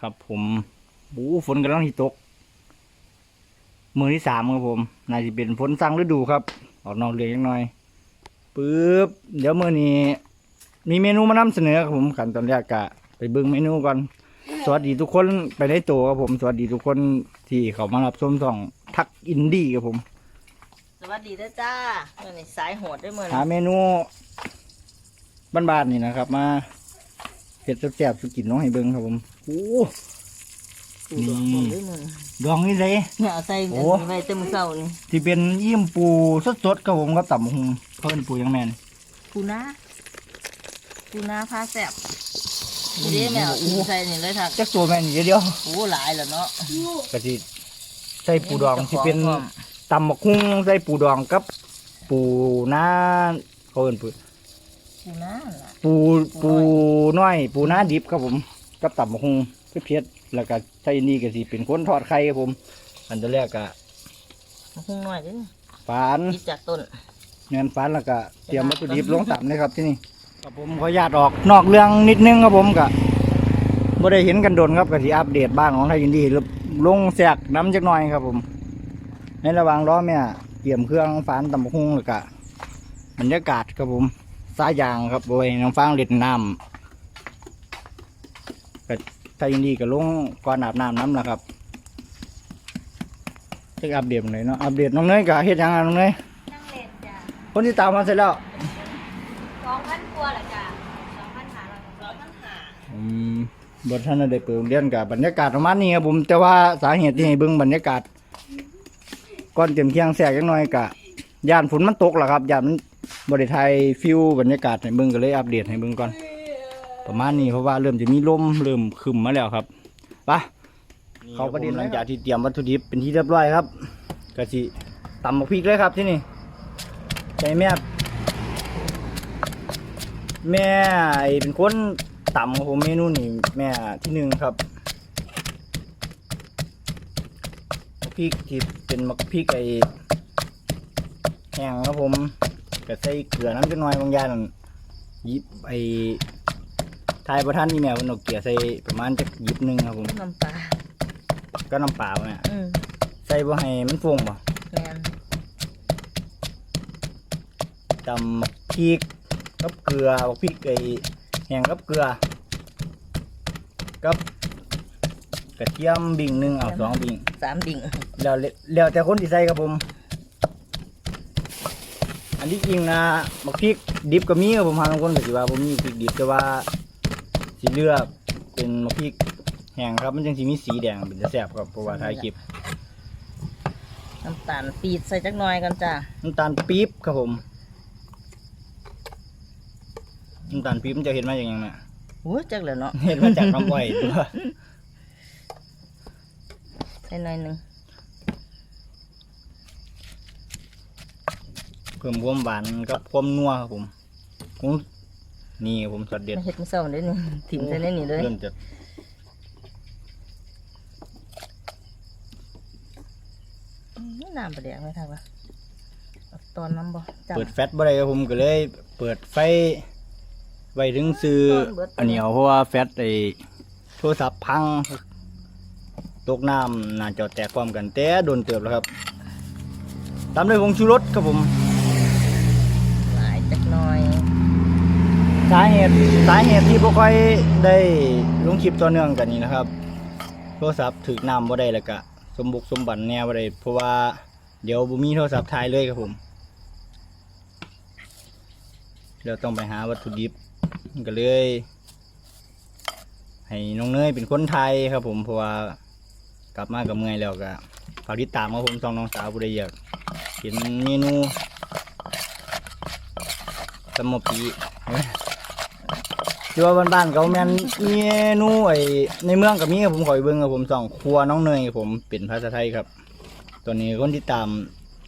ครับผมโอ้ฝนกำลังที่ตก มือที่สามครับผมน่าจะเป็นฝนสั่งฤดูครับ ออกนอกเรื่องยังน้อยปึ๊บเดี๋ยวมือนี้ มีเมนูมานำเสนอครับผมขั้นตอนแรกกะไปเบิ่งเมนูก่อนสวัสดีทุกคนไปได้ตัวครับผมสวัสดีทุกคนที่เขามารับชมช่องทักอินดี้ครับผม สวัสดีเด้อจ้าเมื่อนี้สายโหดด้วยมือหานี้เมนูบ้านๆนี่นะครับ มา เห็ดแซ่บๆสุกินน้องให้เบิ่งครับผมโอ้ปูดองผมด้วยมือนี้ดองนี่เลยเนี่ยเอาใส่โอ้ไว้เต็มเสานี่ที่เป็นยิ้มปูสดๆครับผมกับตับหงเพิ่นปูยังแมนปูนาปูนาพาแซ่บนี่เด้แม่เอาอีใส่นี่เลยทักจักตัวแมนเดียวโอ้หลายแล้วเนาะๆก็สิใส่ปูดองที่เป็นตำบักหุ่งใส่ปูดองกับ ปูน้าเขาเอิ้นปู ปูนาล่ะปู ปูน้อย ปูน้าดิบครับผม กับตับบักหุ่งเผ็ดๆแล้วก็ใส่นี่ก็สิเป็นคนทอดไข่ครับผม อันดับแรกก็มันคงน้อยเด้อฝานคิดจากต้น เงินฟันแล้วก็เตรียมวัตถุดิบลงต่ำเลยครับที่นี่ครับผมขออนุญาตออกนอกเรื่องนิดนึงครับผมกะบ่ได้เห็นกันโดนครับกะสิอัปเดตบ้านของไทยยินดีลงแสกน้ำจักหน่อยครับผม ในระหว่างรอแม่เตรียมเครื่องฟันตำบักหุ่งแล้วก็บรรยากาศครับผม สายยางครับโดยน้องฟางเล่นน้ำก็ไทยยินดีก็ลงก่อนอาบน้ำน้ำแล้วครับจะอัปเดตหน่อยเนาะอัปเดตน้องเนยกับเฮ็ดหยังไงน้องเนยนั่งเล่นจ้ะคนที่ตามมาเสร็จแล้วสองพันกว่าแหละจ้ะสองพันหาเราร้อยพันหาอืมบทท่านได้เปิดโรงเรียนกับบรรยากาศประมาณนี้ครับผมแต่ว่าสาเหตุที่ให้เบิ่งบรรยากาศก่อนเตรียมเที่ยงแสกจักหน่อยกะย่านฝนมันตกแหละครับย่านมัน บริไทยฟิวบรรยากาศให้เบิ่งก็เลยอัปเดตให้เบิ่งก่อน ประมาณนี้เพราะว่าเริ่มจะมีลมเริ่มคึมมาแล้วครับไปเขาประเด็นหลังจากที่เตรียมวัตถุดิบเป็นที่เรียบร้อยครับก็สิตำบักพริกเลยครับที่นี่ใส่แม่แม่ไอเป็นคนต่ำครับผมเมนูนี่แม่ที่หนึ่งครับพริกที่เป็นมักพริกไอแห้งครับผม ก็ใส่เกลือน้ำจักหน่อยบางอย่างนั่นหยิบไอทายประทานนี่แม่เพิ่นเอาเกลือใส่ประมาณจักหยิบหนึ่งครับผมน้ำปลาก็น้ำเปล่าเนี่ยอืมใส่บ่ให้มันฟงบ่แม่นตำมักพริกกับเกลือมักพริกไอแห้งกับเกลือกับกระเทียมบิ่งหนึ่งเอาสองบิ่งสามดิ่ง แล้วแล้วแต่คนที่ใส่ครับผม อันที่จริงนะบักพริกดิบก็มีครับผมหาบางคนก็สิว่าผมมีพริกดิบแต่ว่าสิเลือกเป็นบักพริกแห้งครับ มันจึงสิมีสีแดงเป็นจะแซ่บครับเพราะว่าถ่ายคลิปน้ำตาลปีดใส่จักหน่อยกันจ้าน้ำตาลปี๊บครับผมน้ำตาลปี๊บมันจะเห็นมาอย่างยังไงโอ้ยจักแล้วเนาะเห็นมาจากน้ำอ้อยตัวใส่หน่อยหนึ่ง เพิ่มความหวานกับความนัวครับผมผมนี่ครับผมสดเด็ดไม่เห็ดไม่เศร้าเด้อนี่ถิ่มใส่ในนี่เลยเริ่มจะนี่น้ำประเดี๋ยวไม่ทักละเอาตอนน้ำบ่จำเปิดแฟลชบ่ได้ครับผมก็เลย เปิดไฟไว้ถึงซื้ออันเหนียวเพราะว่าแฟลชไอ้โทรศัพท์พัง ตกน้ำน่าจะแตกความกันแต่โดนเติบแล้วครับ ตามด้วยผงชูรสครับผม หลายจักหน่อย สาเหตุสาเหตุที่บ่ค่อยได้ลงคลิปต่อเนื่องกันนี้นะครับ โทรศัพท์ถึกน้ำบ่ได้แล้วก็สมบุกสมบันแนวบ่ได้เพราะว่าเดี๋ยวบ่มีโทรศัพท์ถ่ายเลยครับผมเราต้องไปหาวัตถุดิบก็เลย ให้น้องเนยเป็นคนไทยครับ ผมเพราะว่ากลับมากับเมื่อยแล้วก็ฝากติดตามครับผมสองน้องสาวผู้ใดอยากเห็นเมนูสมปี ที่ว่าบ้านๆเขาแม่นเมนูไอ้ในเมืองกับมีครับผมขอยเบิ่งครับผมสองครัวน้องเนยครับผมเป็นภาษาไทยครับ ตัวนี้คนที่ตาม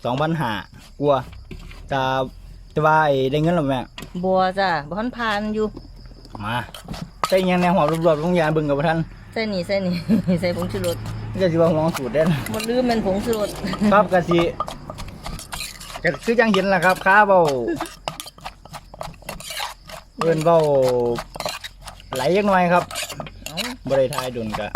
สองพันหากลัวแตาแต่ว่าไอ้ได้เงินหรือแม่บัวจ้าบ่ทันพานอยู่มาใส่อิหยังในหัวรวบๆลงยาเบิ่งกับท่านใส่นี่ใส่นี่ใส่ผงชูรสนี่ก็สิว่าห่วงสูตรเด่นบ่ลืมเป็นผงชูรสครับกะสิก็คือจังเห็นล่ะครับค้าเบาเอิ้นเบา ไหลจักหน่อยครับเอ้าบบ่ได้ทายดุนกะ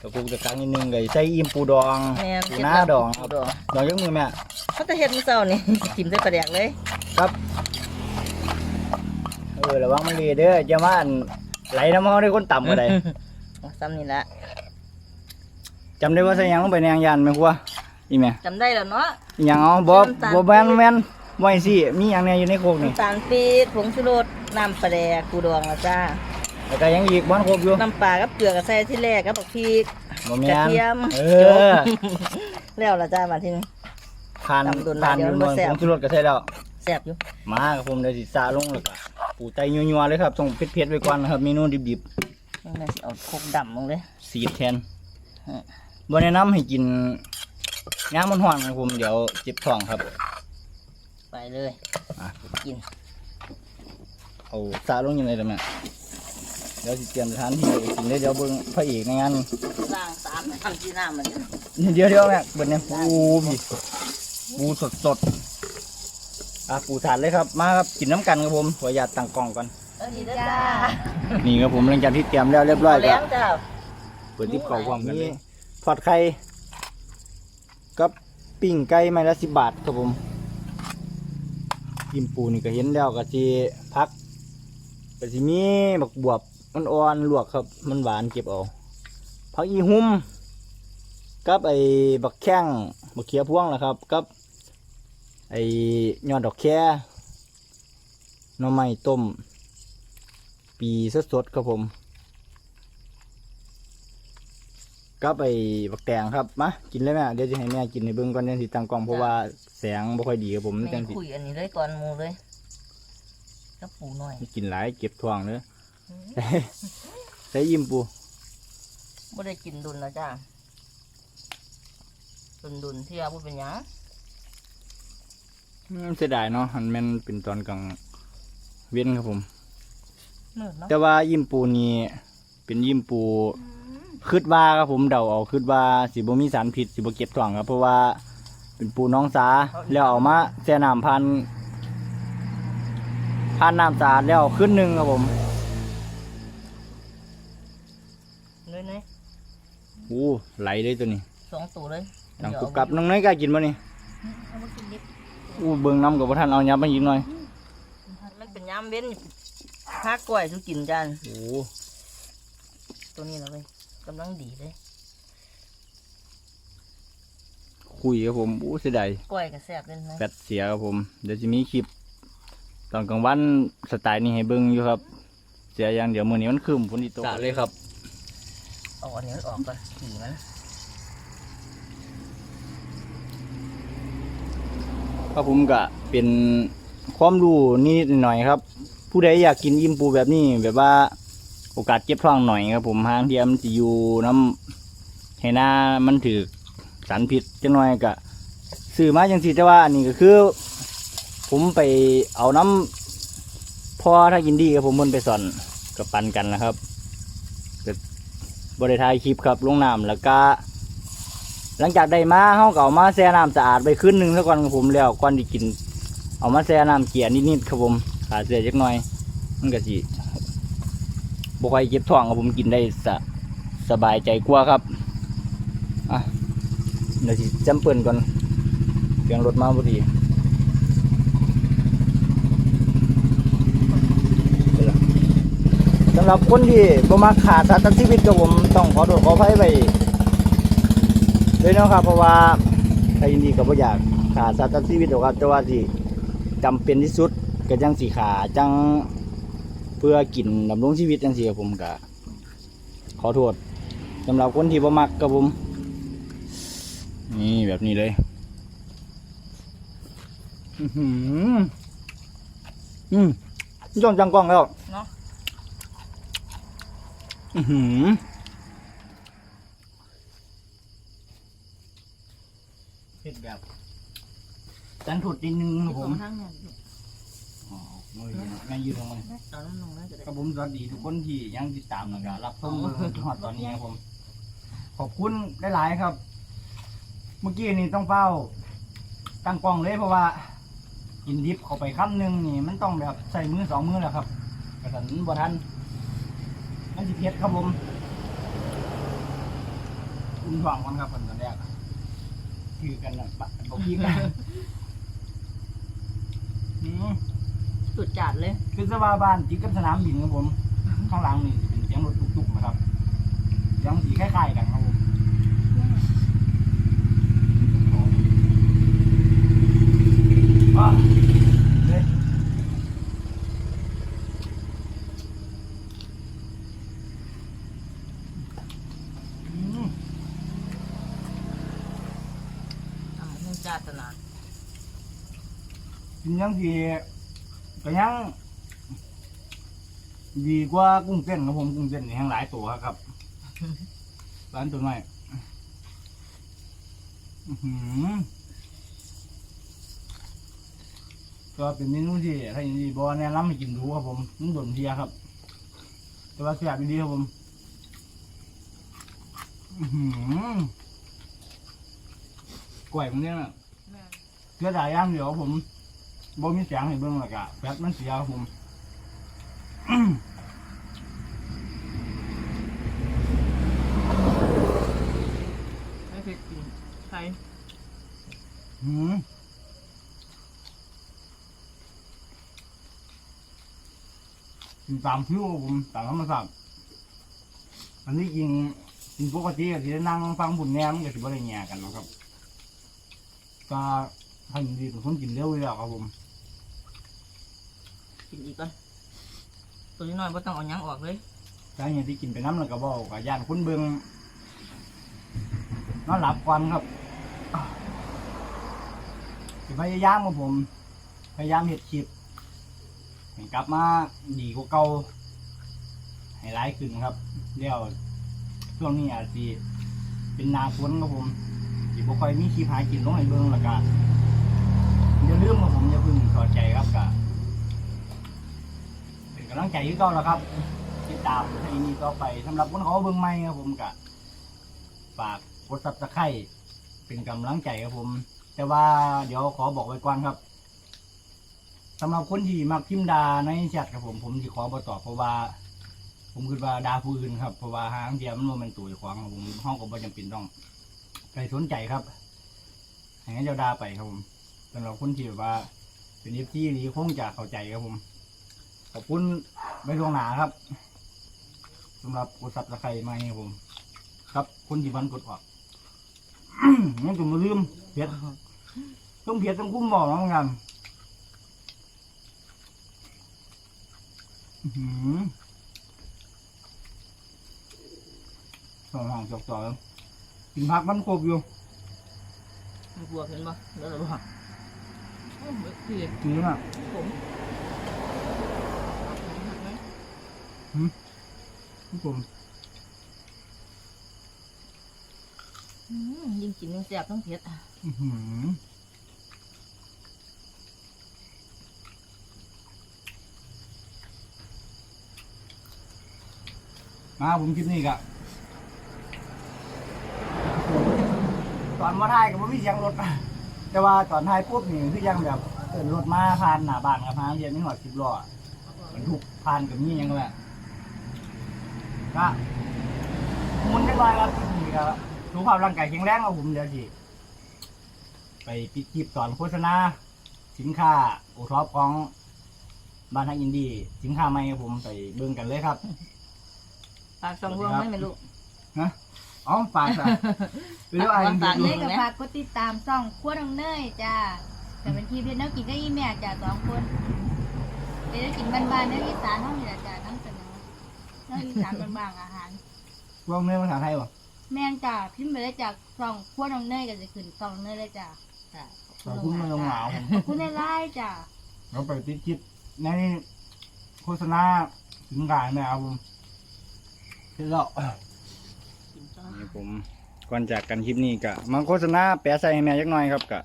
ตะกุกตะกังนิดนึงก็ใส่อิ่มปูดองแม่นปูหน้าดองครับดองดองยังมือแม่เขาจะเฮ็ดมื้อเช้านี่กินใส่ปลาแดกเลยครับเออระวังมันเลยเด้อจะมาอันไหลน้ำมันได้คนต่ำก็ได้เอาซ้ำนี่ละจำได้ว่าใส่หยังลงไปในยางยานไหมครัวอีแม่จำได้แล้วเนาะอีหยังเอาบ่น้ำตาลบ่แม่นแม่นไว้สิมีหยังแหน่อยู่ในโคกนี่น้ำตาลปี๊บผงชูรสน้ำปลาแดกกูดองแล้วจ้า แล้วก็ยังอีกบ่อนครบอยู่น้ำปลากับเกลือกับใส่ที่แรกกับบักพริกบ่แม่กระนเทียมเอจอบแล้วละจ้ามาที่นี่ผ่านตำโดนผ่านเดี๋ยวมันบ่นวลแซ่บผงชูรสก็ใส่แล้วแซ่บอยู่มาครับผมเดี๋ยวสิสาลงแล้วก็ปูไตยัวๆเลยครับต้องเผ็ดๆไว้ก่อนนะครับเมนูดิบนี่แม่สิเอาโคกดำลงเลย ๆสีดแทนอืมบ่แนะนำให้กินย่างมันฮ้อนครับผมเดี๋ยวเจ็บท้องครับ ไปเลยอะ กินเอาสาลงยังไงล่ะแม่เดี๋ยวสิเตรียมสถานที่ไว้กินได้เดี๋ยวเบิ่งพระเอกในงานล้างสามน้ำที่น้ำมันเดี๋ยวเดี๋ยวแม่เบิ่งเนี่ยปูพี่ปูสดสดๆอะปูถาดเลยครับ มาครับกินน้ำกันครับผมขออนุญาตตั้งกล้องก่อนเออดีเด้อจ้านี่ครับผมหลังจากที่เตรียมแล้วเรียบร้อยแล้แล้ววจ้าเปิดทิปเก่าพร้อมกันเลยทอดไข่กับปิ้งไก่ไม้ละสิบบาทครับผมกิมปูนี่ก็เห็นแล้วก็สิพักก็สิมีบักบวบ มันอ่อนๆลวกครับ มันหวานเก็บเอาผักอีหุ่มกับไอ้บักแข้งบักเขียพวงนะครับกับไอ้ยอดดอกแค่หน่อไม้ต้ม ปีสดๆครับผมกับไอ้บักแตงครับมากินเลยแม่เดี๋ยวจะให้แม่กินในเบื้องก่อนเดี๋ยวสิตั้งกล้องเพราะว่าแสงบ่ค่อยดีครับผมแม่จังสิคุยอันนี้เลยก่อนหมูเลยกับปูหน่อยกินหลายเก็บท้องเด้อ ใส่ยิ้มปูไม่ได้กินดุนแล้วจ้าดุนดุนๆที่อาบุเป็นหยังอืมเสียดายเนาะมันแม่นเป็นตอนกลางเว้นครับผมเนิร์ดเนาะแต่ว่ายิ้มปูนี่เป็นยิ้มปูคิดว่าครับผมเดาเอาคิดว่าสิบ่มีสารพิษสิบ่เก็บท้องครับเพราะว่าเป็นปูน้องสาแล้วเอามาแช่น้ำพันพันน้ำสะอาดแล้วขึ้นหนึ่งครับผม เนื้อเนื้ออู้ไหลเลยตัวนี้สองตัวเลยดังกรุบกรับน้องน้อยกล้ากินบ่นี่เอามากินดิบอู้เบิ่งน้ำกับพ่ท่านเอายับมาอีกหน่อยมันเป็นยามเว้นพักกล้วยสุกินจานโอ้ตัวนี้นะเว้ยกำลังดีเลยคุยครับผมอู้เสียดายกล้วยก็แซ่บเลยนะแบตเสียครับผม เดี๋ยวจะมีคลิป ตอนกลางวันสไตล์นี้ให้เบิ่งอยู่ครับ เสียอย่างเดี๋ยวมื้อนี้มันคืมฝนอีตกเลยครับ เอาอันนี้ออกก่อนขี่มันครับผมก็เป็นความรู้นิดหน่อยครับ ผู้ใดอยากกินอิ่มปูแบบนี้แบบว่าโอกาสเก็บท้องหน่อยครับ ผมหางเทียมนสิอยู่น้ำให้หน้ามันถือสารพิษจังหน่อยก็ซื้อมาจังสิแต่ว่าอันนี้ก็คือ ผมไปเอาน้ำพ่อถ้ากินดีกับผมมันไปสอนกับปันกันนะครับก็ บริทายคลิปครับลงน้ำแล้วก็หลังจากได้มาเฮาก็เอามาแช่น้ำสะอาดไปขึ้นหนึ่งซะก่อนครับผมแล้วก่อนที่กิน เอามาแช่น้ำเกลี่ยนิดๆครับผมขาเสียจักน่อย มันก็สิบ่ค่อเจ็บท้องครับผมกินได้สะสบายใจกว่าครับอะเดี๋ยวสิจำเปิ่นก่อนเสียงรถมาพอดียวล่ะสำ หรับคนที่บ่มาขาดสัตว์ทั้งชีวิตกับผมต้องขอโทษขออภัยไปเลยเนาะครับ เพราะว่าถ้นดีกับว่าอยากขาสัตว์ทั้งชีวิตหรอกครับแต่ว่าสิจำเป็นที่สุดก็จังสีขาจังเพื่อกินดำรงชีวิตจังสีครับผมก็ขอโทษสำหรับคนที่บ่มักกับผม นี่แบบนี้เลยอื้อหืออืมย่อมจังกล้องแล้วเนาะ อือหือเผ็ดแบบจันถุดนิดนึงครับผมทั้งเนี่ยอ๋อไม่เห็นแม่ยืนตรงมันเอาน้ำลงนะจะได้ ครับผมสวัสดีทุกคนที่ยังติดตามนะครับรับชมจนฮอดตอนนี้ครับผม ขอบคุณหลายๆครับ เมื่อกี้นี่ต้องเฝ้า ตั้งกล้องเลยเพราะว่ากินดิบเข้าไปคำหนึ่งนี่ มันต้องแบบใส่มือสองมือแหละครับกระสันบ่ทัน มันสิเผ็ดครับผมคุณฟังมันครับคนตอนแรกอะคือกันนะบะบอกพี่กันอืมสุดจัดเลย คือสภาบ้านจิกกับสนามบินครับผม ข้างหลังนี่จะเป็นเสียงรถตุกๆนะครับเสียงสีคล้ายๆกันครับผมว้าเฮ้ยอืม ทำให้จัดตนากินยังสีก็ยัง ดีกว่ากุ้งเต้นครับผมกุ้งเต้นนี่ยังหลายตัวครับ ร้านตัวน้อยอื้อหือก็เป็นเมนูที่ถ้าอย่างนี้บอแนะนำให้กินดูครับผมมันโดนเทียครับ แต่ว่าแซ่บดีครับผม อื้อหือก ล้วยมันเนี่ยนะเพื่อจ่ายย่างเดียวครับผมบ่มีเสียงให้เบิ่งหรอกอะแป๊บมันเสียครับผมไม่เผ็ดจริงใครหืมกินตามคิวครับผมตามธรรมชาติอันนี้กินกินปกติก็สิได้นั่งฟังบุญแหนมนก็สิบ่ได้แง่กันหรอกครับ ก็ท่านดีเป็นคนกินเร็วอยู่แล้วครับผมกินอีกก่อนตัวนี้น้อยไม่ต้องเอาหยังออกเลยแต่อย่างที่กินไปน้ำแล้วก็บอกกับย่านคนเบิงนอนหลับก่อนครับสิพยายามครับผม พยายามเห็ดคลิปให้กลับมาดีกว่าเก่าให้ร้ายขึ้นครับเดี๋ยวช่วงนี้อาจจะเป็นหนาฝนครับผม สิบ่ค่อยมีคลิปหากินลงให้เบิ่งแล้วก็อย่าลืมครับผมอย่าเพึ่งถอดใจครับกะเป็นกำลังใจที่เก่าแล้วครับ ติดตามให้นี่ต่อไปสำหรับคนเขาเบิ่งใหม่ครับผมกะฝากกดซับสไครต์เป็นกำลังใจครับผม แต่ว่าเดี๋ยวขอบอกไว้ก่อนครับสำหรับคนที่มักพิมพ์ดาในแชทครับผมผมจะขอบ่ตอบเพราะว่า ผมคิดว่าดาผู้อื่นครับเพราะว่าหางเดียวมันมันตัวของผมห้องก็บ่จำเป็นต้อง ไปสนใจครับให้งั้นจ้าดาไปครับผมสำหรับคนที่แบบว่า เป็นเอฟซีนี้คงจะเข้าใจครับผม ขอบคุณไปล่วงหนาครับสำหรับกดซับสไครมาให้ผม ครับคนที่พันกดออกงั้นผมมาลืมเพียรต้องเพียรต้องคุ้มบอกแล้วกันอื้อหือสองห่างจอกต่อก นผักมันครบอยู่มันกลัวเห็นปะเดี๋ยวเราบอกโอ้ยพี่จริงอะผมผมอืมยิ่งกินยิ่งแซ่บต้องเผ็ดอื้อหือมาผมคลิปนี้กะ อนมาถ่ายก็บ่มีเสียงรถ แต่ว่าตอนถ่ายปุ๊บนี่คือยังแบบเอินรถมาผ่านหน้าบ้านกับพาเรียนไม่หอดสิบล้อบรรทุกผ่านกับนี่ยังแหละก็หมุนจังไรครับนี่ก็สุขภาพร่างกายแข็งแรงครับผมเดี๋ยวสิไปปิดคลิปตอนโฆษณาสินค้าโอท็อปของบ้านทักอินดี้สินค้าใหม่ครับผมไปเบิ่งกันเลยครับ ปากสองรวงไม่ไม่รู้ อ๋อฝากจ้ะไปเรื่องอะไรฝากดูเลเลยยกับฝากกดติดตามช่องครัวน้องเนยจ้าแต่เป็นทีเพจน้องกินได้อีแม่จ้าสองคนเดี๋ยวกินบ้านๆเนื้ออีสานห้องนี่แหละจ้าน้ำเสนอเนื้ออีสานบางๆอาหารพวกเนื้อภาษาไทยป่ะแม่นจ้าพิมพ์ไปได้จากช่องครัวน้องเนยก็จะขึ้นช่องเนยเลยจ้าค่ะขอบคุณมาลงหลาวผมขอบคุณในไลน์จ้าเราไปติดคลิปในโฆษณาสินค้าเนี่ยครับผมเสร็จแล้วกิ นจ้านี่ผมก่อนจากกันคลิปนี้กะมาโฆษณาแปะใส่ให้แม่ยักหน่อยครับกะ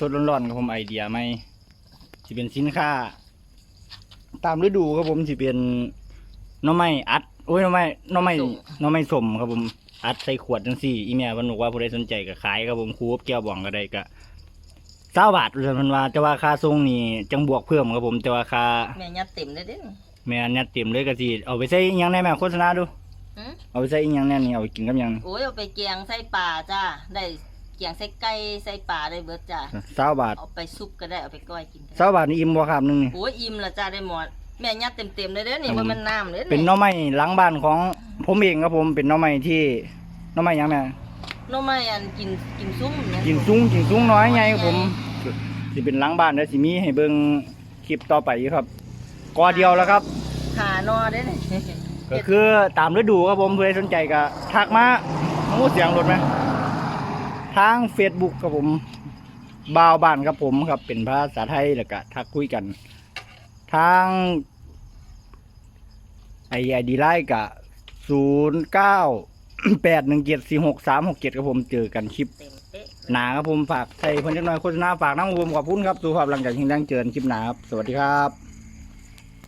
สดๆร้อนๆครับผมไอเดียไหมที่เป็นสินค้า ตามฤดูครับผมที่เป็นหน้อไม้อัดโอ้ยหน้อไม้หน้อไม้หน้อไม้สมครับผมอัดใส่ขวดจังสี่ อีเมียมันบอกว่าผู้ใดสนใจก็ขายครับผมคูบแก้วบ่องก็ได้ก็เก้าบาทรู้สึกมันว่าแต่ว่าค่าส่งนี่จังบวกเพิ่มครับผมแต่ว่าค่าแม่ยัดเต็มเลยเด้นแม่อันเนี้ยเต็มเลยก็สิเอาไปใส่อิหยังในแม่โฆษณาดู อืมเอาไปใส่อีหยังแน่นี่เอาไปกินกับหยังโอ้ยเอาไปเกียงใส่ปลาจ้าได้เกียงใส่ไก่ใส่ปลาได้เบิดจ้าเศร้าบาทเอาไปซุปก็ได้เอาไปก้อยกินก็เศร้าได้บาทนี่อิ่มบ่ครับหนึงนี่โอ้ยอิ่มละจ้าได้หมดแม่ยัดเต็มๆเลยเด้อนี่ครับผมว่ามันน้ำเลยเป็นหน่อไม้หลังบ้านของผมเองครับผมเป็นหน่อไม้ที่หน่อไม้หยังแม่หน้องไม้อันกินกินซุ้มเนี่ยกินสูงกินสูงน้อยไงครับผมสิเป็นหลังบ้านแล้วสิมีให้เบิ่งคลิปต่อไปอยู่ครับกอเดียวแล้วครับ ขานอได้นี่ ก็คือตามฤดูครับผมเพื่อใครสนใจก็ทักมาโอ้เสียงรถไหมทาง Facebook ครับผมบ่าวบ้านครับผมครับ เป็นภาษาไทยแล้วก็ทักคุยกัน ทางไอไอดีไลน์กะศูนย์เก้าแปดหนึ่งเจ็ดสี่หกสามหกเจ็ดครับผมเจอกันคลิปหนาครับผมฝากใส่เพิ่นจักหน่อยโฆษณาฝากน้ำผมขอบคุณครับสุภาพหลังจากที่ดังเจอคลิปหนาครับ สวัสดีครับ